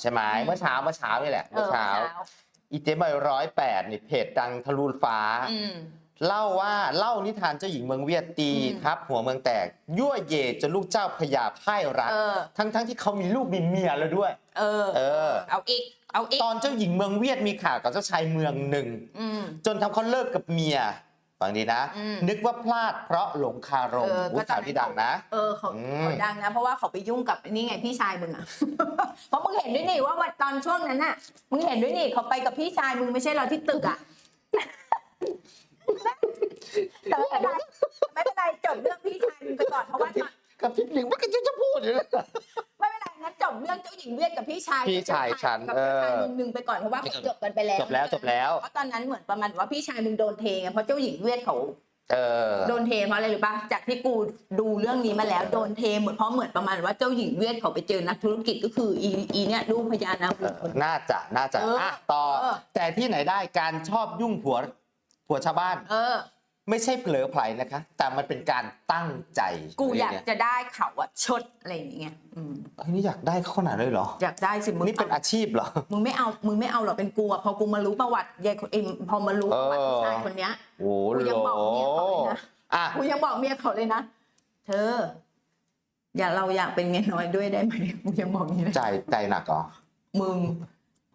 ใช่ไหมอืมเมื่อเช้าเมื่อเช้านี่แหละเอเมื่ออเช้าเช้าอีเจมอยร้อยแปดนี่เพจดังทะลุฟ้าอืมเล่าว่าเล่านิทานเจ้าหญิงเมืองเวียดตีอืมทับหัวเมืองแตก ยั่วเยจนลูกเจ้าพญาพ่ายรักเออทั้งทั้งที่เขามีลูกมีเมียแล้วด้วย เออ เออ เอาอีกเอาอีกตอนเจ้าหญิงเมืองเวียดมีข่าวกับเจ้าชายเมืองหนึ่งอืมจนทำเขาเลิกกับเมีย ฟังดีนะ อืม นึกว่าพลาดเพราะหลงคารมเอออุ๊ยก็ตอนข่าวนั้นที่ดังนะ เออเขาอืม เขาดังนะ เพราะว่าเขาไปยุ่งกับนี่ไงพี่ชายมึงอะเพราะมึงเห็นด้วยนี่ว่าวันตอนช่วงนั้นน่ะ มึงเห็นด้วยนี่เขาไปกับพี่ชายมึงไม่ใช่เราที่ตึกอะแต่ไม่เป็นไรไม่เป็นไรจบเรื่องพี่ชายมึงไปก่อนเพราะว่าตอน กับพี่หนิงมันก็จะจะพูดอยู่เลย หญิงเวียดกับพี่ชายพี่ชายฉันกับเอเจ้าอชายมึงหนึ่งไปก่อนเพราะว่าเขาจบกันไปแล้วจบแล้วจบแล้วเพราะตอนนั้นเหมือนประมาณว่าพี่ชายมึงโดนเทไงเพราะเจ้าหญิงเวียดเขาเออโดนเทเพราะอะไรหรือปะจากที่กูดูเรื่องนี้มาแล้วโดนเทเหมือนเพราะเหมือนประมาณว่าเจ้าหญิงเวียดเขาไปเจอนักธุรกิจก็คืออีอีเนี่ยลูกพญานาคเออน่าจะน่าจะเอออ่อะต่อเออแต่ที่ไหนได้การชอบยุ่งผัวผัวชาวบ้าน เออ ไม่ใช่เผลอไผลนะคะ แต่มันเป็นการตั้งใจกูอยากเนี่จะได้เขาอะชดอะไรอย่างเงี้ยอืมเฮ้ยนี่อยากได้เขาขนาดเลยเหรอ อยากได้สิมึงนี่เป็นเอาอาชีพเหรอ มึงไม่เอา มึงไม่เอาหรอกเป็นกูอะพอกูมารู้ประวัติยายคนเอ็มพอมารู้ประวัติเออผู้ชายคนเนี้ยโอ้กูโหยังบอกเมียเขาเลยนะอะกูยังบอกเมียเขาเลยนะ เธอ อย่าเราอยากเป็นเมียน้อยด้วยได้ไหมกูยังบอกอย่างนี้เลยใจใจหนักเหรอมึง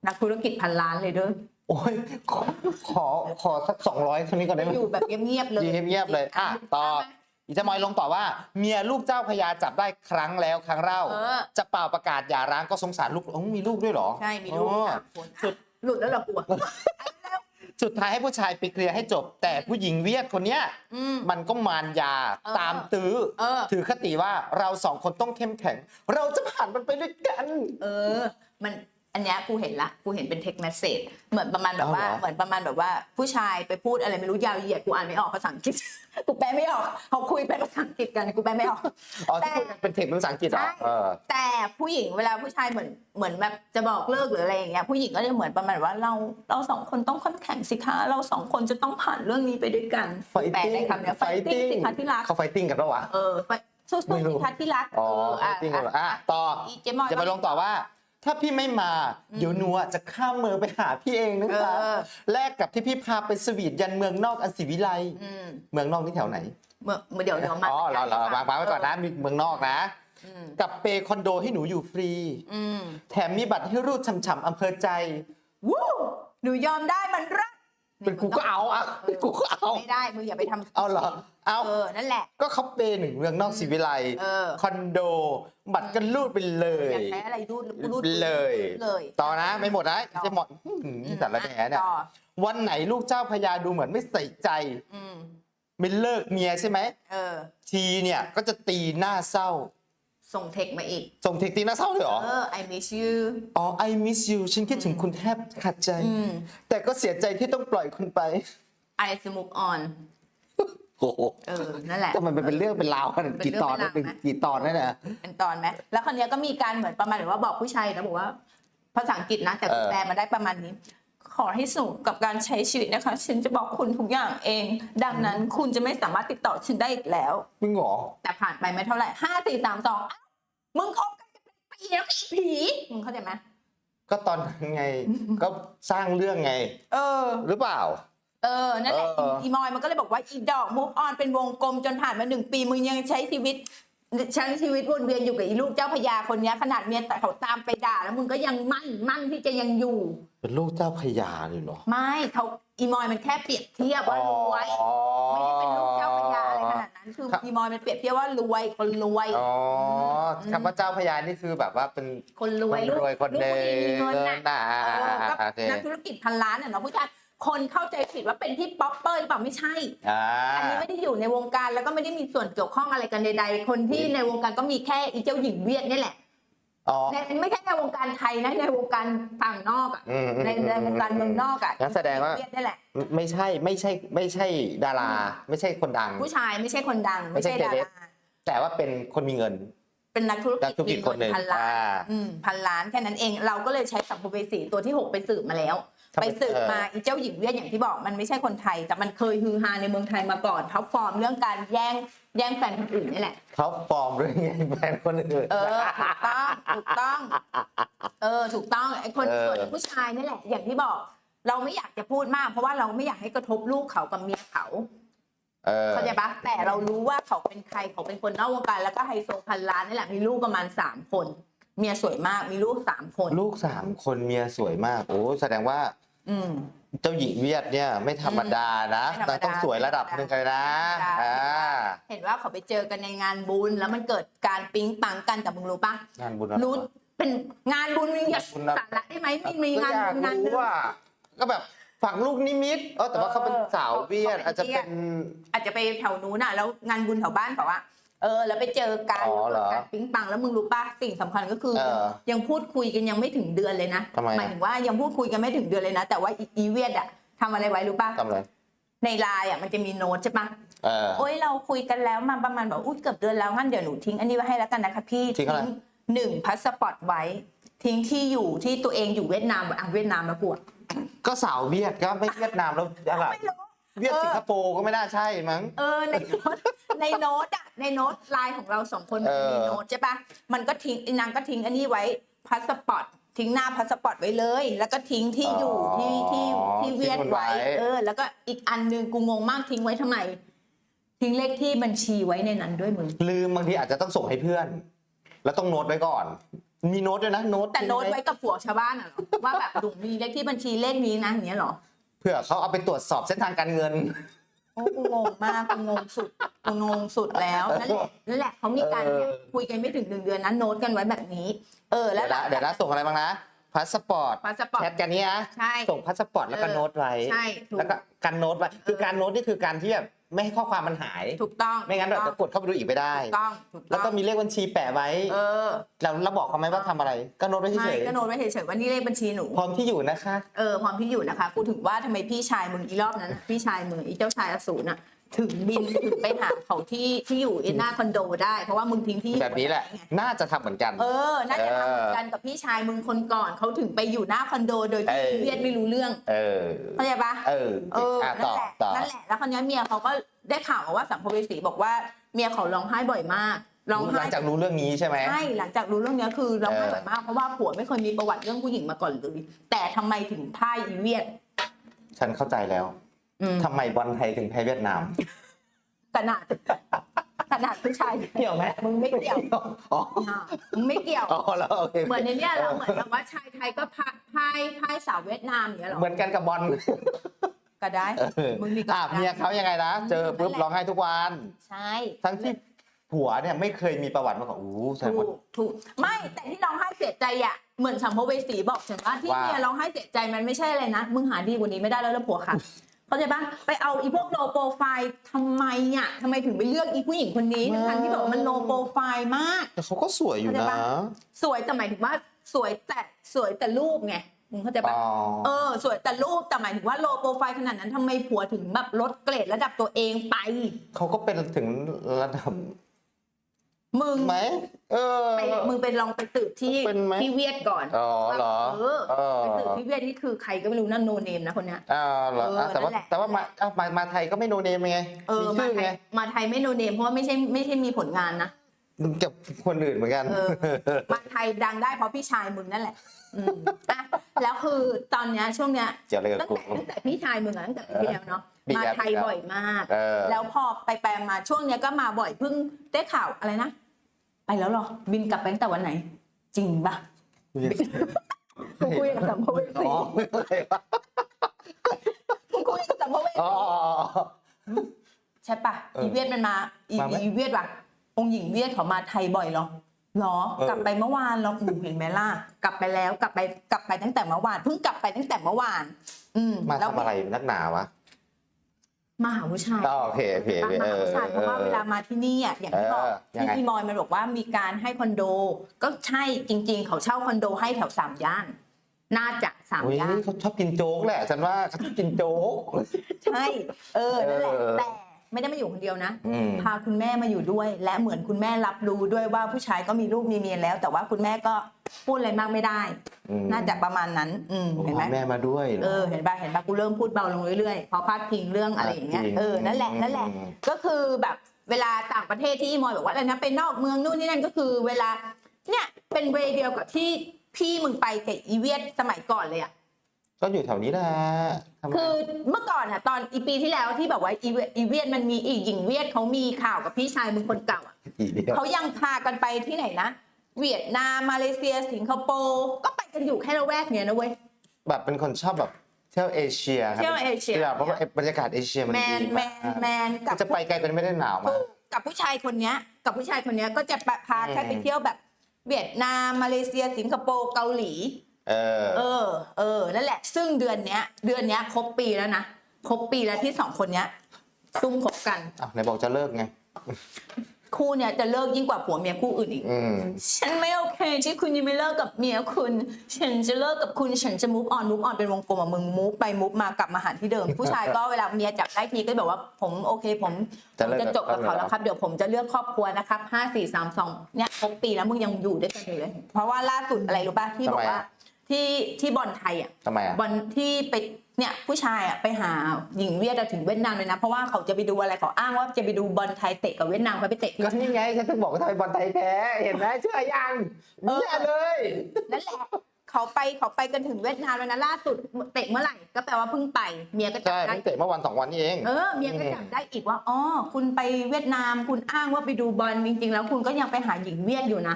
นักธุรกิจพันล้านเลยเด้อ โอ้ยขอขอขอสักสองร้อยเท่านี้ก่อนได้ไหมอยู่แบบเงียบๆเลยอยู่เงียบๆเลย อะต่ออีเจมอยลงต่อว่า เมียลูกเจ้าพญาจับได้ครั้งแล้วครั้งเล่าเออจะเป่าประกาศหย่าร้างก็สงสารลูกอ๋อมีลูกด้วยเหรอ ใช่ มีลูกอ๋อสามคนสุดหลุดแล้วเหรอกูอะสุดท้ายให้ผู้ชายไปเคลียร์ให้จบ แต่ผู้หญิงเวียดคนเนี้ยอืมมันก็มารยาเออตามตื้อเออถือคติว่าเราสองคนต้องเข้มแข็ง เราจะผ่านมันไปด้วยกัน เออ มัน อันเนี้ยกูเห็นละกูเห็นเป็นเทคเมสเซจเหมือนประมาณแบบว่าเอาเหรอเหมือนประมาณแบบว่าผู้ชายไปพูดอะไรไม่รู้ยาวเหยียดกูอ่านไม่ออกภาษาอังกฤษ กูแปลไม่ออกเขาคุยเป็นภาษาอังกฤษกันกูแปลไม่ออกอ๋อที่พูดกันเป็นเทคเป็นภาษาอังกฤษเหรอใช่เออแต่ผู้หญิงเวลาผู้ชายเหมือนเหมือนแบบจะบอกเลิกหรืออะไรอย่างเงี้ยผู้หญิงก็จะเหมือนประมาณว่าเราเราสองคนต้องเข้มแข็งสิคะเราสองคนจะต้องผ่านเรื่องนี้ไปด้วยกันแปล fighting ได้คำเนี้ย fighting สิคะที่รักเขาไฟติ้งกันปะวะเออไปสู้ไม่ๆรู้สิคะที่รักอ๋อเ fighting กันเหรออะต่ออีเจมอยจะไปลงต่อว่า ถ้าพี่ไม่มา เดี๋ยวหนูอะจะข้ามเมืองไปหาพี่เองนะคะเออ แลกกับที่พี่พาไปสวีทยันเมืองนอกอันศิวิไลอืมเมืองนอกนี่แถวไหนเมื่อเมื่อเดี๋ยวเดี๋ยวมาอ๋อเราเราวางวางไว้ก่อนนะมีเมืองนอกนะ อืมกับเปย์คอนโดให้หนูอยู่ฟรี อืมแถมมีบัตรให้รูดฉ่ำๆอำเภอใจ วู้หนูยอมได้มันรัก เป็นกูก็เอาอะเป็นกูก็เอา ไม่ได้มึงอย่าไปทำเอาเหรอ เอาเออนั่นแหละ ก็เขาเปย์หนึ่งเมืองนอกศิวิไลเออ คอนโด บัตรกันรูดไปเลยอยากใช้อะไรรูดรูดเลย เลย ต่อนะไม่หมดนะต่อ จะหมดอื้อหือแต่ละแหน่เนี่ย ต่อวันไหนลูกเจ้าพญาดูเหมือนไม่ใส่ใจอืมไม่เลิกเมียใช่ไหม เออ ทีเนี่ยก็จะตีหน้าเศร้า ส่งเทคมาอีก ส่งเทคตีหน้าเศร้าเลยเหรอ เออ I miss you อ๋อ I miss you ฉันคิดถึงคุณแทบขาดใจอืมแต่ก็เสียใจที่ต้องปล่อยคุณไป I move on โอ้โหเออ นั่นแหละก็มันเป็นเรื่องเป็นราวขนาดเป็นกี่เรื่องตอนเป็นราวเป็นนะกี่ตอนนั่นน่ะเป็นตอนไหมแล้วคนนี้ยก็มีการเหมือนประมาณแบบว่าบอกผู้ชายนะบอกว่า ภาษาอังกฤษนะ แต่เออแปลมาได้ประมาณนี้ ขอให้สนุกกับการใช้ชีวิตนะคะ ฉันจะบอกคุณทุกอย่างเอง ดังนั้นคุณจะไม่สามารถติดต่อฉันได้อีกแล้ว มึงเหรอ แต่ผ่านไปไม่เท่าไหร่ห้าสี่สามสองมึงคบกันเป็นปีแล้วไอ้ผีมึงเข้าใจไหมก็ตอนนั้นไง ก็สร้างเรื่องไง เออ หรือเปล่า เออนั่นแหละเอออี อีมอยมันก็เลยบอกว่าอีดอกมูฟออนเป็นวงกลมจนผ่านมาหนึ่งปีมึงยังใช้ชีวิต ใช้ชีวิตวนเวียนอยู่กับอีลูกเจ้าพญาคนเนี้ยขนาดเมียแต่เขาตามไปด่า แล้วมึงก็ยังมั่นมั่นที่จะยังอยู่ เป็นลูกเจ้าพญาเลยเหรอ ไม่เขาอีมอยมันแค่เปรียบเทียบว่ารวยอ๋อ ไม่ได้เป็นลูกเจ้าพญาอะไรขนาดนั้นคือครับ อีมอยมันเปรียบเทียบว่ารวยคนรวย อ๋อคำว่าเจ้าพญานี่คือแบบว่าเป็นคนรควยนลูกรวยคนลูกเดิผู้หญิงมีเงินนน่ะน่ะเออก็โอเคนักธุรกิจพันล้านอะเนาะผู้ชาย คนเข้าใจผิดว่าเป็นที่ป๊อปเปอร์หรือเปล่าไม่ใช่ อ่า อันนี้ไม่ได้อยู่ในวงการแล้วก็ไม่ได้มีส่วนเกี่ยวข้องอะไรกันใดๆ คนที่ในวงการก็มีแค่อีเจ้าหญิงเวียดนี่แหละอ๋อในไม่ใช่ในวงการไทยนะในวงการต่างนอกอะ อืมอืมในในวงการเมืองนอกอะงั้นแสดงว่าเวียดนี่แหละ ไม่ใช่ไม่ใช่ไม่ใช่ดารา ไม่ใช่คนดัง ผู้ชายไม่ใช่คนดังไม่ไม่ใช่ใช่ดาเซเลบ ราแต่ว่าเป็นคนมีเงิน เป็นนักธุรนักิกจธุรกิจคนหนึ่งพันล้านอ่า อืมพันล้านแค่นั้นเองเราก็เลยใช้สัมภเวสีตัวที่หกไปสืบมาแล้วทำ ไมไปสืบเออมาอีเจ้าหญิงเวียดอย่างที่บอกมันไม่ใช่คนไทย แต่มันเคยฮือฮาในเมืองไทยมาก่อนท็อปฟอร์มเรื่องการแย่งแย่งแฟนคนอื่นนี่แหละเขาปลอมเรื่องไงแฟนคนอื่นเออถูกต้องถูกต้อง เออถูกต้องไอ้คนเออส่วนผู้ชายนี่แหละ อย่างที่บอก เราไม่อยากจะพูดมาก เพราะว่าเราไม่อยากให้กระทบลูกเขากับเมียเขาเออเข้าใจปะแต่เรารู้ว่าเขาเป็นใครเขาเป็นคนนอกวงการแล้วก็ไฮโซพันล้านนี่แหละมีลูกประมาณสามคน เมียสวยมากมีลูกสามคน ลูกสามคนเมียสวยมากโอ้แสดงว่า อืม เจ้าหญิงเวียดเนี่ยไม่ธรรมดานะไม่ธรรมดาต้องสวยระดับหนึ่งเลยนะไม่ธรรมดา อ่าเห็นว่าเขาไปเจอกันในงานบุญแล้วมันเกิดการปิ๊งปังกันแต่มึงรู้ปะงานบุญอะไรรู้วะเป็นงานบุญมีอย่าบุญนะสาระได้ไหมไม่มีงานก็อยบุญงานหนึรู้งว่า ก็แบบฝังลูกนิมิตเออแต่ว่าเขาเป็นเออสาวเวียดเขาเป็นอาจจะเป็น อาจจะไปแถวนู้นน่ะแล้วงานบุญแถวบ้านเขาอะ เออ แล้วไปเจอกันอ๋อเหรอการปิ๊งปังแล้วมึงรู้ป่ะสิ่งสำคัญก็คือ เออ ยังพูดคุยกันยังไม่ถึงเดือนเลยนะทำไมอะ หมายถึงว่ายังพูดคุยกันไม่ถึงเดือนเลยนะ แต่ว่าอีอีเวียดอะทำอะไรไว้รู้ป่ะทำอะไรในไลน์อะมันจะมีโน้ตใช่ปะเออ โอ้ยเราคุยกันแล้วมาประมาณแบบอุ้ยเกือบเดือนแล้วงั้นเดี๋ยวหนูทิ้งอันนี้ไว้ให้แล้วกันนะคะพี่ทิ้งอะไร หนึ่งพาสปอร์ตไว้ ทิ้งที่อยู่ที่ตัวเองอยู่เวียดนามอะเวียดนามแล้วปวดก็สาวเวียดก็ไม่เวียดนามแล้วอะไรไม่รู้ เวียดเออสิงคโปร์ก็ไม่น่าใช่มั้ง เออในโน้ตในโน้ตอะในโน้ตไลน์ของเราสองคนมันเออมีโน้ตใช่ปะมันก็ทิ้งนางก็ทิ้งอันนี้ไว้พาสปอร์ตทิ้งหน้าพาสปอร์ตไว้เลย แล้วก็ทิ้งที่อยู่ที่ที่ที่เวียดไว้ เออ แล้วก็อีกอันหนึงกูงงมากทิ้งไว้ทำไม ทิ้งเลขที่บัญชีไว้ในนั้นด้วยมึงลืมบางทีอาจจะต้องส่งให้เพื่อน แล้วต้องโน้ตไว้ก่อน มีโน้ตด้วยนะโน้ตแต่โน้ตไว้กับผัวชาวบ้านอะเหรอว่าแบบดุมีเลขที่บัญชีเลขนี้นะอย่างเงี้ยเหรอ เพื่อเขาเอาไปตรวจสอบเส้นทางการเงินโอ้กูงงมากกูงงสุดกูงงสุดแล้วนั่นแหละนั่นแหละเขามีการเออคุยกันไม่ถึงหนึ่งเดือนนั้นโน้ตกันไว้แบบนี้ เออแล้เดี๋ยววนะเดี๋ยวนะส่งอะไรบ้างนะพาสปอร์ตพาสปอร์แชตทกันเนี้ยใช่ส่งพาสปอร์ตแล้วก็เออโน้ตไว้ใช่ถูกแล้วก็กันโน้ตไว้คือการโน้ตนี่คือการที่แบบ ไม่ให้ข้อความมันหาย ถูกต้องไม่งั้นเราถูจะกดเข้าไปดูอีกไม่ได้กต้องถูกต้องแล้วก็มีเลขบัญชีแปะไว้ เออเราเราบอกเขาไหมว่าทำอะไร ก็โน้ตไว้ไม่เฉยก็โน้ตไว้เฉยๆว่านี่เลขบัญชีหนูๆพร้อมที่อยู่นะคะ เออ พร้อมที่อยู่นะคะกูถึงว่าทำไมพี่ชายมึงอีรอบนั้นน่ะพี่ชายมึงอีเจ้าชายอสูรน่ะ ถึงบินถึงไปหาเขาที่ที่อยู่หน้าคอนโดได้ เพราะว่ามึงทิ้งที่อยู่แบบนี้แหละไว้ไงน่าจะทำเหมือนกัน เออน่าจะทำเหมือนกันกับพี่ชายมึงคนก่อนเขาถึงไปอยู่หน้าคอนโดโดยที่เออเวียดไม่รู้เรื่องเออเข้าใจปะเออเอออะนั่ต่นอแหละต่อนั่นแหละแล้วคราวนี้เมียเขาก็ได้ข่าวมาว่าสัมภเวสีบอกว่าเมียเขาร้องไห้บ่อยมากร้องหไห้ลังจากรู้เรื่องนี้ใช่ไหมใช่หลังจากรู้เรื่องเนี้ยคือร้องไห้เออบ่อยมากเพราะว่าผัวไม่เคยมีประวัติเรื่องผู้หญิงมาก่อนเลยแต่ทำไมถึงพ่ายอีเวียดฉันเข้าใจแล้วอืม ทำไมบอลไทยถึงแพ้เวียดนามขนาดขนาดผู้ชายเกี่ยวไหมมึงไม่เกี่ยวอ๋ออ่ามึงไม่เกี่ยวอ๋อแล้วโอเคเหมือนในเนี้ยเราเหมือนกับว่าชายไทยก็พ่ายพ่ายพ่ายสาวเวียดนามอย่างเงี้ยเหรอเหมือนกันกับบอลก็ได้เออมึงมีก็อะได้เมียเขายังไงนะเจอปุ๊บร้องไห้ทุกวัน ใช่ ทั้งที่ผัวเนี่ยไม่เคยมีประวัติมาก่อนโอ้โหแสดงถูว่ากถูกไม่แต่ที่ร้องไห้เสียใจอะเหมือนสัมภเวสีบอกฉันว่าที่ว่าเมียร้องไห้เสียใจมันไม่ใช่อะไรนะมึงหาดีกว่านี้ไม่ได้แล้วแล้วผัวค่ะ เข้าใจปะไปเอาอีพวกโลโปรไฟล์ทำไมอะทำไมถึงไปเลือกอีผู้หญิงคนนี้ทั้งๆที่แบบว่ามันโลโปรไฟล์มาก แต่เขาก็สวยอยู่นะเข้าใจปะสวยแต่หมายถึงว่าสวยแต่สวยแต่รูปไงมึงเข้าใจปะอ๋อ เออ สวยแต่รูปแต่หมายถึงว่าโลโปรไฟล์ขนาดนั้นทำไมผัวถึงแบบลดเกรดระดับตัวเองไป เขาก็เป็นถึงระดับ มึงไหมเออ ไปมึงไปลองไปสืบที่เป็นไหม ที่เวียดก่อนอ๋อเหรอเออเออไปสืบที่เวียดนี่คือใครก็ไม่รู้นั่นโนเนมนะคนเนี้ย อ่าเหรอเอออะแต่ว่านั่นแหละ แต่ว่ามาอะมามาไทยก็ไม่โนเนมไงเออมีมาชื่อไทไงยมาไทยไม่โนเนมเพราะว่าไม่ใช่ไม่ใช่มีผลงานนะ มึงกับคนอื่นเหมือนกัน เออ มาไทยดังได้เพราะพี่ชายมึงนั่นแหละอืมอะแล้วคือตอนเนี้ยช่วงเนี้ยเกี่ยวอะไรกับตั้งกู แต่ตั้งแต่พี่ชายมึงอะตั้งแต่ปีที่แล้วเนาะปีมาแล้วไทยปีแล้ว บ่อยมาก เออแล้วพอไปแปลมาช่วงเนี้ยก็มาบ่อยเพิ่งได้ข่าวอะไรนะ ไปแล้วเหรอ บินกลับไปตั้งแต่วันไหน จริงปะกูคุยกับสัมภเวอ๋สีออะไรวะกูคุยกับสัมภเวอ๋อสีอ๋ออ๋อใช่ปะเอออีเวียดมันมา อีมาไหมอีเวียดว่ะองค์หญิงเวียดเขามาไทยบ่อยเหรอเหรอเออกลับไปเมื่อวานเหราอูเห็นไหมล่ะกลับไปแล้วกลับไปกลับไปตั้งแต่เมื่อวานเพิ่งกลับไปตั้งแต่เมื่อวาน อืมมาแล้วทำอะไรนักหนาวะ มาหาผู้ชายอ๋อโอเคโอเคโอเคมาเอหาอผู้ชายเพราะว่าออเวลามาที่นี่อะอย่างที่บอกเออยังไงที่พี่มอยมันบอกว่ามีการให้คอนโด ก็ใช่จริง ๆ เขาเช่าคอนโดให้แถวสามย่านน่าจะสามโอ้ยย่านเขาชอบกินโจ๊กแหละฉันว่าเขาชอบกินโจ๊กใช่ เออนั่นแหละเออแต่ ไม่ได้มาอยู่คนเดียวนะ อืม พาคุณแม่มาอยู่ด้วย และเหมือนคุณแม่รับรู้ด้วยว่าผู้ชายก็มีลูกมีเมียแล้ว แต่ว่าคุณแม่ก็พูดอะไรมากไม่ได้ อืมน่าจะประมาณนั้น อืมโอ้เห็นไหม แม่มาด้วยหรเออเห็นป่ะเห็นป่ะกูเริ่มพูดเบาลงเรื่อยๆพอพาดพิงเรื่องอะไรอย่างเงี้ยจริงเออนั่นแหละนั่นแหละอืม ก็คือแบบเวลาต่างประเทศที่มอยบอกว่าอะไรนะไปนอกเมืองนู่นนี่นั่นก็คือเวลาเนี่ยเป็นเวย์เดียวกับที่พี่มึงไปกับอีเวียดสมัยก่อนเลยอะ ก็อยู่แถวนี้แหละทำไมคือเมื่อก่อนอะตอนอีปีที่แล้วที่แบบว่าอีเวียอีเวียดมันมีอีหญิงเวียดเขามีข่าวกับพี่ชายมึงคนเก่าอะอีเดียวเขายังพากันไปที่ไหนนะ เวียดนามมาเลเซียสิงคโปร์ก็ไปกันอยู่แค่ละแวกเนี้ยนะเว้ย แบบเป็นคนชอบแบบเที่ยวเอเชียครับเที่ยวเอเชียที่แบบเพราะว่าบรรยากาศเอเชียมันแมดีนแมนมากแมนกับจะไปไกลกว่านี้ไม่ได้หนาวมาก กับผู้ชายคนเนี้ย กับผู้ชายคนเนี้ยก็จะพาแค่ไปเที่ยวแบบ เวียดนามมาเลเซียสิงคโปร์เกาหลี เออ เออ เออ นั่นแหละ ซึ่งเดือนเนี้ย เดือนเนี้ยครบปีแล้วนะ ครบปีแล้วที่สองคนเนี้ยซุ่มคบกัน อ้าวไหนบอกจะเลิกไง คู่เนี้ยจะเลิกยิ่งกว่าผัวเมียคู่อื่นอีก อืม ฉันไม่โอเคที่คุณยังไม่เลิกกับเมียคุณ ฉันจะเลิกกับคุณ ฉันจะมูฟออนมูฟออนเป็นวงกลมอะมึงมูฟไปมูฟมากลับมาหาที่เดิม ผู้ชายก็เวลาเมียจับได้ทีก็แบบว่าผมโอเคผมผจะมเลิกจะจบกับกับเขาเขาแล้วครับ เดี๋ยวผมจะเลือกครอบครัวนะครับห้าสี่สามสองเนี่ยครบปีแล้วมึงยังอยู่ด้วยกันอยู่เลย เพราะว่าล่าสุดอะไรรู้ป่ะที่บอกว่า ที่ที่บอลไทยอะทำไมอะบอลที่ไปเนี่ยผู้ชายอะไปหาหญิงเวียดอะถึงเวียดนามเลยนะ เพราะว่าเขาจะไปดูอะไรเขาอ้างว่าจะไปดูบอลไทยเตะกับเวียดนามเขาไปเตะที่ก็นี่ไงฉันถึงบอกว่าทำไมบอลไทยแพ้เห็นไหมเชื่อยังเออเนี่ยเลยนั่นแหละเขาไปเขาไปกันถึงเวียดนามแล้วนะล่าสุดเตะเมื่อไหร่ก็แปลว่าเพิ่งไปเมียก็จับใช่ได้เพิ่งเตะเมื่อวันสองวันนี้เองเออเมียก็จับได้อีกว่าอ๋อคุณไปเวียดนามคุณอ้างว่าไปดูบอลจริงๆแล้วคุณก็ยังไปหาหญิงเวียดอยู่นะ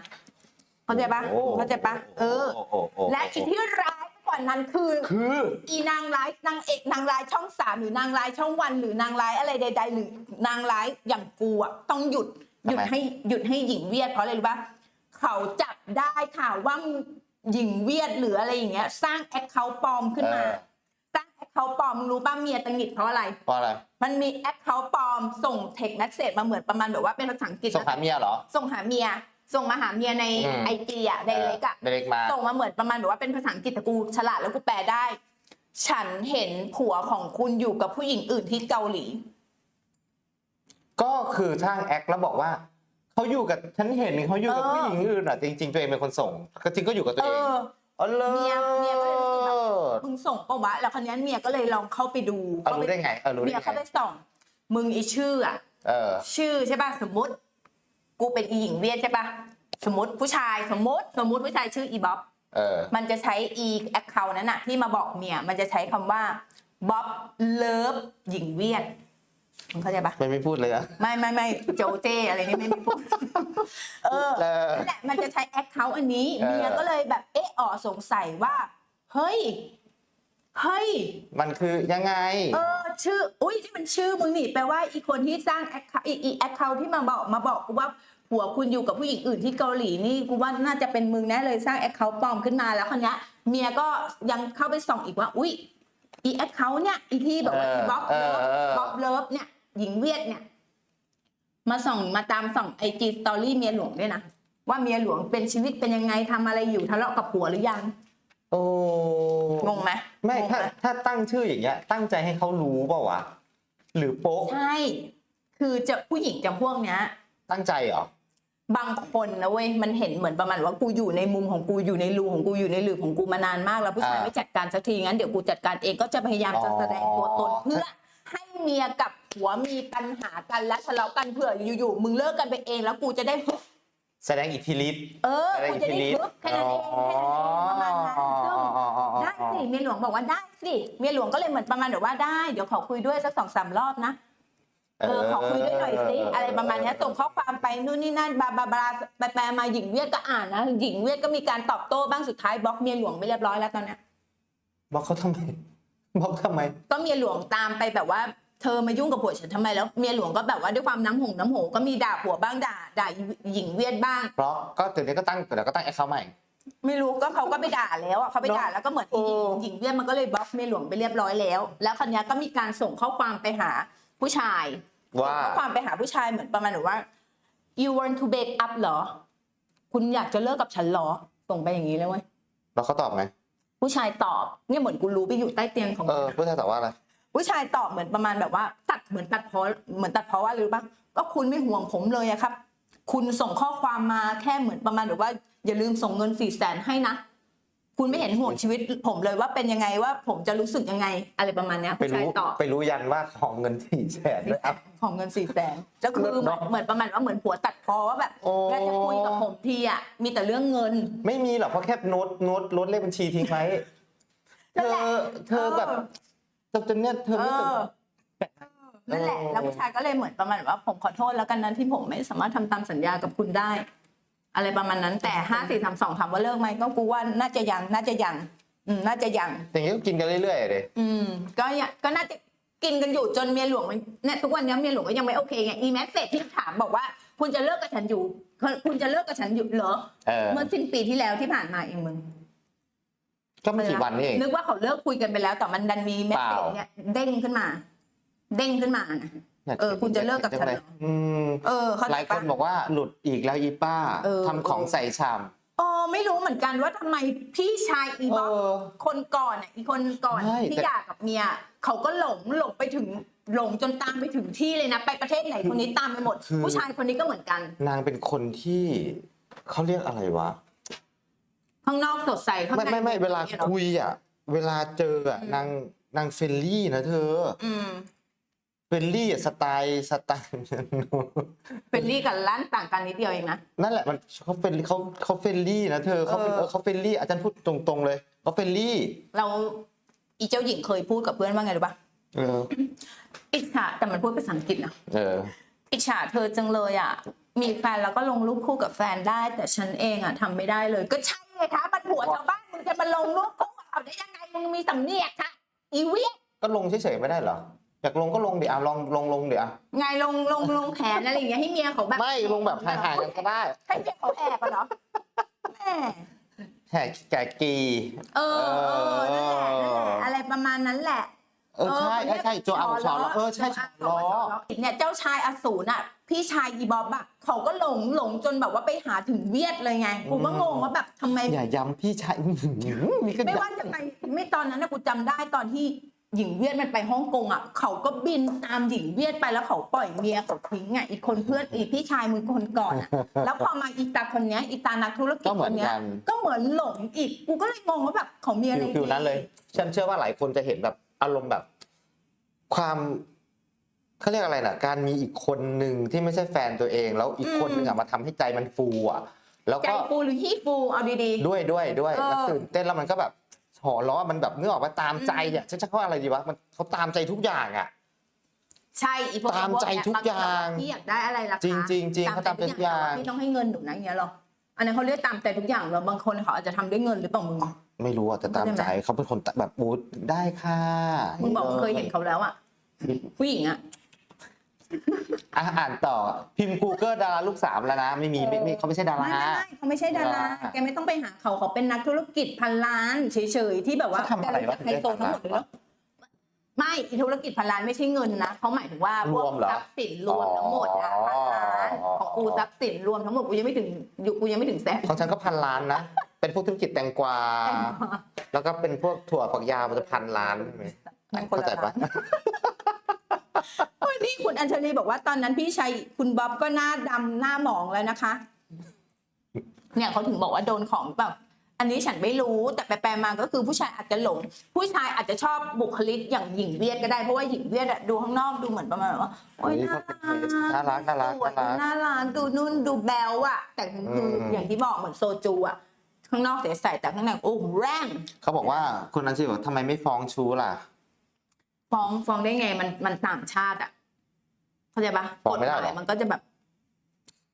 เข้าใจปะโอ้ เข้าใจปะเออ โโอ้โอ้และอีกที่ร้ายกว่านั้นคือ คือ อีนางร้ายนางเอกนางร้ายช่องสามหรือนางร้ายช่องวัน หรือนางร้ายอะไรใด ๆ หรือนางร้ายอย่างกูอะต้องหยุดหยุดให้หยุดให้หญิงเวียดเพราะอะไรรู้ปะเขาจับได้ข่าวว่าหญิงเวียดหรืออะไรอย่างเงี้ย สร้างแอคเคาท์ปลอมขึ้นมาเออสร้างแอคเคาท์ปลอมมึงรู้ป่ะเมียตังหงิดเพราะอะไร เพราะอะไรมันมีแอคเคาท์ปลอมส่งเทคแมสเซจมาเหมือนประมาณแบบว่าเป็นภาษาอังกฤษส่งหาเมียเหรอ ส่งหาเมีย ส่งมาหาเมียในอืม ไอจีอะในเล็กอะเด็กมา ส่งมาเหมือนประมาณแบบว่าเป็นภาษาอังกฤษแต่กูฉลาดแล้วกูแปลได้ ฉันเห็นผัวของคุณอยู่กับผู้หญิงอื่นที่เกาหลี ก็คือช่างแอคแล้วบอกว่าเขาอยู่กับฉันเห็นเขาอยู่กับเออ ผู้หญิงอื่นอะจริงๆตัวเองเป็นคนส่ง ก็จริงก็อยู่กับตัวเอเองอ อ๋อเลยเมียเมียก็เลยรู้สึกแบบ มึงส่งปะวะแล้วคนนี้เมียก็เลยลองเข้าไปดูเออรู้ได้ไงเออรู้เมีได้ยไงเข้าไปส่อง มึงอีชื่ออะเออ ชื่อใช่ป่ะสมมติ กูเป็นอีหญิงเวียดใช่ป่ะสมมติผู้ชายสมมติสมมติผู้ชายชื่ออีบ๊อบเออ มันจะใช้อีแอคเคาท์นั้นอะที่มาบอกเมียมันจะใช้คำว่าบ๊อบเลิฟหญิงเวียดมึงเข้าใจปะไม่ไม่พูดเลยอะไม่ไม่ไม่โจเจอะไรนี่ไม่ไม่พูดเออ เออ นั่นแหละมันจะใช้แอคเคาท์อันนี้เออ เมียก็เลยแบบเอะอ๋อสงสัยว่า เฮ้ย เฮ้ย มันคือยังไง เออชื่ออุ้ยนี่มันชื่อมึงนี่แปลว่าอีคนที่สร้างแอคอีอีแอคเคาท์ที่มาบอกมาบอกกูว่าผัวคุณอยู่กับผู้หญิงอื่นที่เกาหลีนี่กูว่าน่าจะเป็นมึงแน่เลยสร้างแอคเคาท์ปลอมขึ้นมาแล้วคนนี้ยเมียก็ยังเข้าไปส่องอีกว่า อุ้ยอีแอคเคาท์เนี่ยอีที่แบบว่าเอออีบ๊อบเอเลิอฟเออบ๊อบเลิฟเนี่ยหญิงเวียดเนี่ย มาส่องมาตามส่องไอจีสตอรี่เมียหลวงด้วยนะว่าเมียหลวงเป็นชีวิตเป็นยังไงทำอะไรอยู่ทะเลาะกับผัวหรือยัง โอ้งงไหมไม่งงถ้าหถ้าตั้งชื่ออย่างเงี้ย ตั้งใจให้เขารู้เปล่าวะหรือโป๊ะใช่ คือจะผู้หญิงจำพวกเนี้ย ตั้งใจเหรอบางคนนะเว้ยมันเห็นเหมือนประมาณว่ากูอยู่ในมุมของกูอยู่ในรูของกูอยู่ในหลืบของกูมานานมากแล้วผู้ชายอ่าไม่จัดการสักทีงั้นเดี๋ยวกูจัดการเองก็จะพยายามจะอ๋อแสดงตัวตนเพื่อ ให้เมียกับผัวมีปัญหากันและทะเลาะกันเผื่ออยู่ๆมึงเลิกกันไปเองแล้วกูจะได้ฮึบ แสดงอิทธิฤทธิ์ เออแสดงกูอิทจะธิได้ฤทธิ์ฮึบแค่นั้นเองแค่นั้นเองประมาณนั้นซึ่งได้สิเมียหลวงบอกว่าได้สิเมียหลวงก็เลยเหมือนประมาณแบบว่าได้เดี๋ยวขอคุยด้วยสักสองสามรอบนะเออขอคุยด้วยหน่อยสิอะไรประมาณเนี้ยส่งข้อความไปนู่นนี่นั่นบาบาบาไปแปลมาหญิงเวียดก็อ่านนะหญิงเวียดก็มีการตอบโต้บ้างสุดท้ายบล็อกเมียหลวงไม่เรียบร้อยแล้วตอนเนี้ยบอกเขาทำไมบอกทำไม ก็เมียหลวงตามไปแบบว่า เธอมายุ่งกับผัวฉันทำไมแล้วเมียหลวงก็แบบว่าด้วยความน้ำหงน้ำโหก็มีด่าผัวบ้างด่าด่าหญิงเวียดบ้าง เพราะก็เดี๋ยวนี้ก็ตั้งเดี๋ยวก็ตั้งแอคเคาท์ใหม่ ไม่รู้ก็เขาก็ไปด่าแล้วอะเขาไปด่าแล้วก็เหมือนโอ้หญิงหญิงเวียดมันก็เลยบล็อกเมียหลวงไปเรียบร้อยแล้ว แล้วคนนี้ยก็มีการส่งข้อความไปหาผู้ชายว่าส่งข้อความไปหาผู้ชายเหมือนประมาณแบบว่า you want to break up เหรอ คุณอยากจะเลิกกับฉันเหรอ ส่งไปอย่างนี้เลยเว้ยแล้วเขาตอบไงผู้ชายตอบเนี่ยเหมือนกูรู้ไปอยู่ใต้เตียงของเอมันออะผู้ชายตอบว่าอะไร ผู้ชายตอบเหมือนประมาณแบบว่า ตัดเหมือนตัดเพอเหมือนตัดเพอว่าหรือปะก็คุณไม่ห่วงผมเลยอะครับ คุณส่งข้อความมาแค่เหมือนประมาณแบบว่า อย่าลืมส่งเงินสี่แสนให้นะคุณไม่เห็นห่วงชีวิต ผมเลยว่าเป็นยังไงว่าผมจะรู้สึกยังไง อะไรประมาณเนี้ยไปผู้ชายรู้ตอบไปรู้ยันว่าของเงินสี่แสนด้วยอะของเงินสี่แสนก็คือเหมือนเหมือนประมาณว่าเหมือนผัวตัดคอว่าแบบโอ้แล้วจะคุยกับผมทีอะมีแต่เรื่องเงิน ไม่มีหรอกเพราะแค่โน้ตโน้ตลดเลขบัญชีทิ้งไว้เธนั่นแหอละเธอแบบ จนจนเนี่ยเธอเอไม่สนอนั่นแหละเออแล้วผู้ชายก็เลยเหมือนประมาณว่าผมขอโทษแล้วกันนะที่ผมไม่สามารถทำตามสัญญากับคุณได้ อะไรประมาณนั้น แต่ห้าสี่สามสองถามว่าเลิกไหมก็กูว่าน่าจะยังน่าจะยังอืมน่าจะยังอย่างนี้ก็กินกันเรื่อยๆเลยอืม ก็ยังก็น่าจะกินกันอยู่จนเมียหลวงมันเนี่ยทุกวันนี้เมียหลวงก็ยังไม่โอเคไงอีแม็กเซจที่ถามบอกว่า คุณจะเลิกกับฉันอยู่ คุณจะเลิกกับฉันอยู่เหรอเออเมื่อสิ้นปีที่แล้วที่ผ่านมาเองมึง ก็ไม่กี่วันนี่เอง นึกว่าเขาเลิกคุยกันไปแล้วแต่มันดันมีแมสเซจเปล่าเนี่ยเด้งขึ้นมา เด้งขึ้นมานะเออ คุณจะเลิกกับฉันเหรออืมเออเข้าหใจลายคปะนบอกว่าหลุดอีกแล้วอีป้าเออทำของใส่ชามเออไม่รู้เหมือนกันว่าทำไมพี่ชายอีเอบ๊อบอคนก่อนอะอีคนก่อนใช่ที่แต่หย่ากับเมียเขาก็หลงหลงไปถึงหลงจนตามไปถึงที่เลยนะ ไปประเทศไหนคนนี้ตามไปหมด ผู้ชายคนนี้ก็เหมือนกัน นางเป็นคนที่เขาเรียกอะไรวะ ข้างนอกสดใสข้างไม่ในไม่ไม่เวลานี่ยหรอคุยอะ เวลาเจออะอืมนางนางเฟรนลี่นะเธออืมเฟรนลี่อะสไตล์สไตล์ เป็นลี่กับร้านต่างกันนิดเดียวเองนะ นั่นแหละมันเขาเป็นเขาเขาเฟรนลี่นะเธอเขาเป็นเออ เออเขาเฟรนลี่อาจารย์พูดตรงๆเลยเขาเฟรนลี่เราอีเจ้าหญิงเคยพูดกับเพื่อนว่าไงรู้ปะเอออิจฉาแต่มันพูดภาษาอังกฤษนะ เอออิจฉาเธอจังเลยอะ มีแฟนแล้วก็ลงรูปคู่กับแฟนได้ แต่ฉันเองอะทำไม่ได้เลย ก็ใช่ ไงคะมันผัวชาวบ้านมึงจะมาลงรูปคู่กับเขาได้ยังไงมึงมีสำเนียกคะอีเวียก็ลงเฉยๆไม่ได้เหรออยากลงก็ลงดิอะลองลงลงดิอะไงลงลงลงแขนอะไรอย่างเงี้ยให้เมียเขาแบบไม่ลงแบบห่างๆกันก็ได้ให้เมียเขาแอบอะเหรอแม่แหกแกะกีเออเออนั่นแหละนั่นแหละอะไรประมาณนั้นแหละ เออใช่ใช่ใช่โจอาบอกสอนล้อเออใช่สอนล้อเนี่ยเจ้าชายอสูรน่ะ พี่ชายอีบอบอะเขาก็หลงหลงจนแบบว่าไปหาถึงเวียดเลยไงกูก็งงว่าแบบทำไมอย่าย้ำพี่ชายอื้อหือมีก็ไม่ย้ว่าจะไปไม่ตอนนั้นนะกูจำได้ตอนที่หญิงเวียดมันไปฮ่องกงอะเขาก็บินตามหญิงเวียดไปแล้วเขาปล่อยเมียเขาทิ้งอะอีกคนเพื่อนอีกพี่ชายมึงคนก่อนอะแล้วพอมาอีตาคนเนี้ยอีตานักธุรำกิจก็เหคมือนนเนี้ยกันก็เหมือนหลงอีกกูก็เลยงงว่าแบบเขามีอะไรฟิลฟิลนั้นเลย ฉันเชื่อว่าหลายคนจะเห็นแบบ อารมณ์แบบ ความเขาเรียกอะไรน่ะการมีอีกคนหนึ่งที่ไม่ใช่แฟนตัวเอง แล้วอีกคนหนึ่งอะมาทำให้ใจมันฟูอะ แล้วใจก็ฟูหรือฮี่ฟูเอาดีด้วยด้วยด้วยเออ มันตื่นเต้นแล้วมันก็แบบหอล้อมันแบบเนื้อออกมาตามใจอะฉันจะว่าอะไรดีวะมันเขาตามใจทุกอย่างอะๆใช่อีพวกตามใจทุกอย่างพี่อยากได้อะไรล่ะคะจริงจริงจริงเขาตามใจทุกอย่างพี่ต้องให้เงินหนูนะอย่างเงี้ยหรออันนั้นเขาเรียกตามใจทุกอย่างเหรอบางคนเขาอาจจะทำด้วยเงินหรือเปล่ามึง ไม่รู้อะแต่ตามใจเขาเป็นคนแบบบูดได้ค่ะมึงบอกมึงเคยเห็นเขาแล้วอะผู้หญิงอะอะอ่านต่อพิมพ์ Google ดาราลูกสามแล้วนะ ไม่มีไม่ไม่เขาไม่ใช่ดาราไม่ไม่ไม่เขาไม่ใช่ดาราดาราแกไม่ต้องไปหาเขาเขาเป็นนักธุรกิจพันล้านเฉยๆที่แบบว่าเขาทำอะไรวะไฮโซทั้งหมดเลยเหรอไม่อีธุรกิจพันล้านไม่ใช่เงินนะเขาหมายถึงว่าพวกรวมเหรอทรัพย์สินรวมทั้งหมดอะอ๋อพันล้านของกูทรัพย์สินรวมทั้งหมดกูยังไม่ถึงอยู่กูยังไม่ถึงแสนของฉันก็พันล้านนะ เป็นพวกธุรกิจแตงกวา แล้วก็เป็นพวกถั่วฝักยาวมันจะพันล้านใช่ไหมมันคนเข้าใจละปะล้านโอ้ยนี่คุณอัญชลีบอกว่าตอนนั้นพี่ชัยคุณบ๊อบก็หน้าดำหน้าหมองแล้วนะคะ เนี่ยเขาถึงบอกว่าโดนของเปล่าอันนี้ฉันไม่รู้แต่ไปแปลๆมาก็คือผู้ชายอาจจะหลง ผู้ชายอาจจะชอบบุคลิกอย่างหญิงเวียดก็ได้เพราะว่าหญิงเวียดอะดูข้างนอกดูเหมือนประมาณว่าโอ๊ยเฮ้ยน่าเขาเป็นน่ารักน่ารักสวยน่ารัก น่ารักดูนุ่นดูแบลอะแต่คืออม อย่างที่บอกเหมือนโซจูอะ ข้างนอกใสๆแต่ข้างในโอ้แรงเขาบอกว่าคุณนันชีบอกทำไมไม่ฟ้องชู้ล่ะ ฟ้องฟ้องได้ไงมันมันต่างชาติอะเข้าใจปะฟ้องไม่ได้กฎหหรอ มายมันก็จะแบบ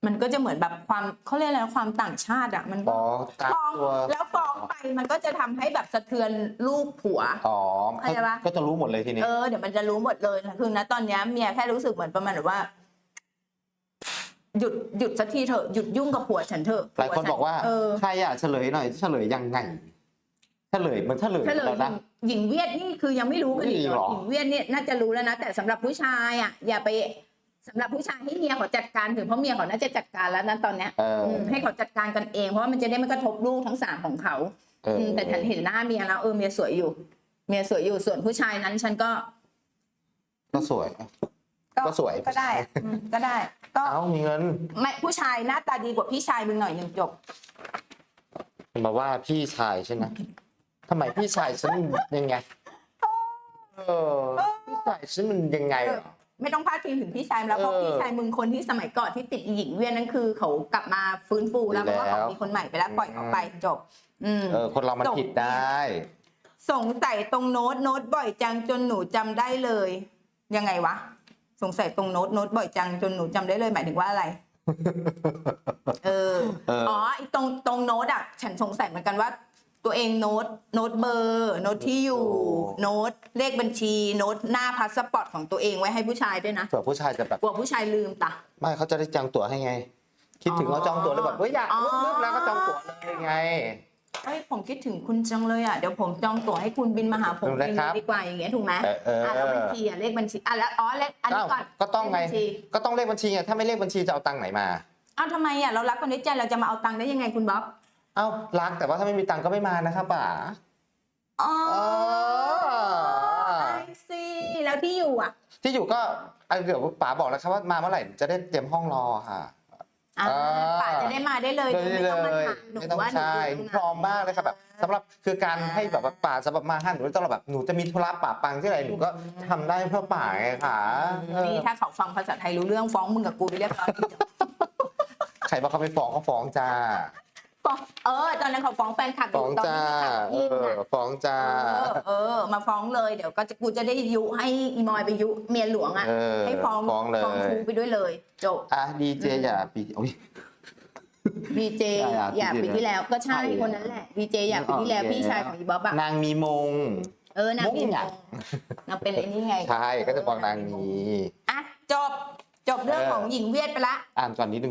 มันก็จะเหมือนแบบความเขาเรียกอะไรนะความต่างชาติอะมันก็ฟ้องตามฟ้องตัวแล้วฟ้องไปมันก็จะทำให้แบบสะเทือนลูกผัว อ๋อเข้าใจปะ ก็จะรู้หมดเลยทีนี้ เออเดี๋ยวมันจะรู้หมดเลยนะคือนะตอนเนี้ยเมียแค่รู้สึกเหมือนประมาณแบบว่า หยุดหยุดสักทีเถอะหยุดยุ่งกับผัวฉันเถอะหลายคนบอกว่าเออใครอะเฉลยหน่อยเฉลยยังไงเฉลยเหมันเฉลยเฉลยแล้วนะ หญิงเวียดนี่คือยังไม่รู้กันอีกไม่เหรหรออหญิงเวียดเนี่ยน่าจะรู้แล้วนะ แต่สำหรับผู้ชายอะอย่าไปสำหรับผู้ชายให้เมียเขาจัดการถึงเพราะเมียเขาน่าจะจัดการแล้วนะตอนเนี้ยเออมให้เขาจัดการกันเองเพราะว่ามันจะได้ไม่กระทบลูกทั้งสามของเขาเออมแต่ฉันเห็นหน้าเมียแล้วเออเมียสวยอยู่ เมียสวยอยู่ส่วนผู้ชายนั้นฉันก็ ก็สวย ก็สวยก็ได้อืมก็ได้ก็เอ้ามีเงินไม่ผู้ชายหน้าตาดีกว่าพี่ชายมึงหน่อยหนึ่งจบมาว่าพี่ชายใช่ไหมทำไมพี่ชายฉันยังไงเออพี่ชายฉันมันยังไงเหรอ ไม่ต้องพาดพิงถึงพี่ชายแล้วเพราะเออพี่ชายมึงคนที่สมัยก่อนที่ติดหญิงเวียนนั่นคือ เขากลับมาฟื้นฟูแล้วเพดีราะว่าแล้วเขามีคนใหม่ไปแล้วปล่อยเขาไปจบ อืม เออ คนเรามันจบผิดได้ สงสัยตรงโน้ตโน้ตบ่อยจังจนหนูจำได้เลย ยังไงวะ สงสัยตรงโน้ตโน้ตบ่อยจังจนหนูจำได้เลยหมายถึงว่าอะไร เออเอออ๋อ๋อไอ้ตรงตรงโน้ตอะ ฉันสงสัยเหมือนกันว่า ตัวเองโน้ตโน้ตเบอร์โน้ตที่อยู่ โน้ตเลขบัญชี โน้ตหน้าพาสปอร์ตของตัวเองไว้ให้ผู้ชายด้วยนะเผื่อผู้ชายจะแบบกลัวผู้ชายลืมตะไม่เขาจะได้จองตั๋วให้ไง คิดถึงอ๋อเขาจองตั๋วเลยแบบเฮ้ยอยากอ๋อปุ๊บแล้วก็จองตั๋วเลยไง เฮ้ยผมคิดถึงคุณจังเลยอะเดี๋ยวผมจองตั๋วให้คุณบินมาหาผมถูกไหมเองครับดีกว่าอย่างเงี้ยถูกไหมเออเอออ่อะแล้วบัญชีอะเลขบัญชีอะแล้วอ๋อเลขอันนี้ก่อนก็ต้องไง เลขบัญชีก็ต้องเลขบัญชีไงถ้าไม่เลขบัญชีจะเอาตังค์ไหนมา อ้าวทำไมอะเรารักกันด้วยใจเราจะมาเอาตังค์ได้ยังไงคุณบ๊อบเอ้ารักแต่ว่าถ้าไม่มีตังค์ก็ไม่มานะครับป๋าอ๋อเออไอซีแล้วที่อยู่อะ ที่อยู่ก็อะเดี๋ยวป๋าบอกแล้วครับว่ามาเมื่อไหร่จะได้เตรียมห้องรอค่ะ อ่าอ่าป่าจะได้มาได้เลยได้ไม่เลต้องมายถามหนูไม่ต้องว่าหนูใช่อยู่ตงไหนพร้อมมากเลยครับแบบสำหรับคือการอ่าให้แบบว่าป่าสำหรับมาห้าหนูต้องแบบหนูจะมีธุระป่าปังที่ไหนหนูก็ทำได้เพื่อป่าไงค่ะเออนี่ถ้าเขาฟังภาษาไทยรู้เรื่องฟ้องมึงกับกูไปเรียบร้อย ใครว่าเขาไปฟ้องเขาฟ้องจ้า ฟ้องเออ ตอนนั้นเขาฟ้องแฟนคลับอฟ้อยู่งตอนจ้าที่มีข่าวเอยิ่งออะฟ้องจ้า เออเออ มาฟ้องเลยเดี๋ยวก็จะกูจะได้ยุให้อีมอยไปยุเมียหลวงอะเออให้ฟ้องฟ้องเลย ฟ้องครูไปด้วยเลยจบ อะดีเจอย่าปีโอ้ย ดีเจอย่าอยากปีปีที่ที่แล้แล้ววก็ใช่ใช่คนนั้นแหละดีเจอยากปีที่แล้วโอเค พี่ชายของอีบ๊อบอะนางมีมง เออนางมีมุ้งมอะงนางเป็นไอ้นี่ไงใช่ก็จะบอกนางมีอะจบจบเรื่องเออของหญิงเวียดไปละ อ่านก่อนนิดนึง